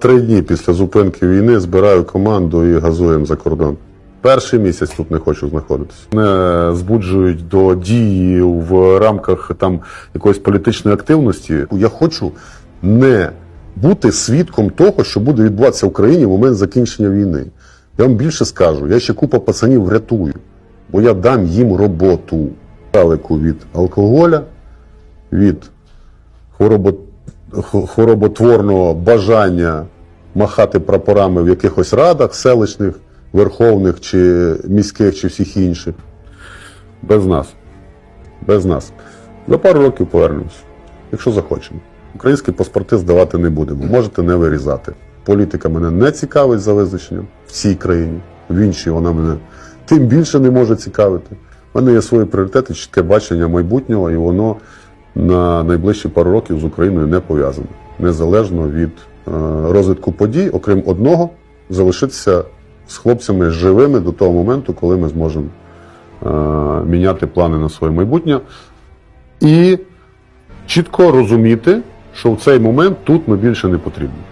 три дні після зупинки війни збираю команду і газуємо за кордон. Перший місяць тут не хочу знаходитися. Мене збуджують до дії в рамках там якоїсь політичної активності. Я хочу не бути свідком того, що буде відбуватися в Україні в момент закінчення війни. Я вам більше скажу, я ще купа пацанів врятую, бо я дам їм роботу далеку від алкоголя, від хворобо, х- хвороботворного бажання махати прапорами в якихось радах селищних, верховних чи міських, чи всіх інших. Без нас. Без нас. За пару років повернемось, якщо захочемо. Українські паспорти здавати не будемо. Можете не вирізати. Політика мене не цікавить за визначенням в цій країні. В іншій вона мене тим більше не може цікавити. У мене є свої пріоритети, чітке бачення майбутнього, і воно на найближчі пару років з Україною не пов'язане. Незалежно від е, розвитку подій, окрім одного, залишитися з хлопцями живими до того моменту, коли ми зможемо е, міняти плани на своє майбутнє. І чітко розуміти, що в цей момент тут ми більше не потрібні.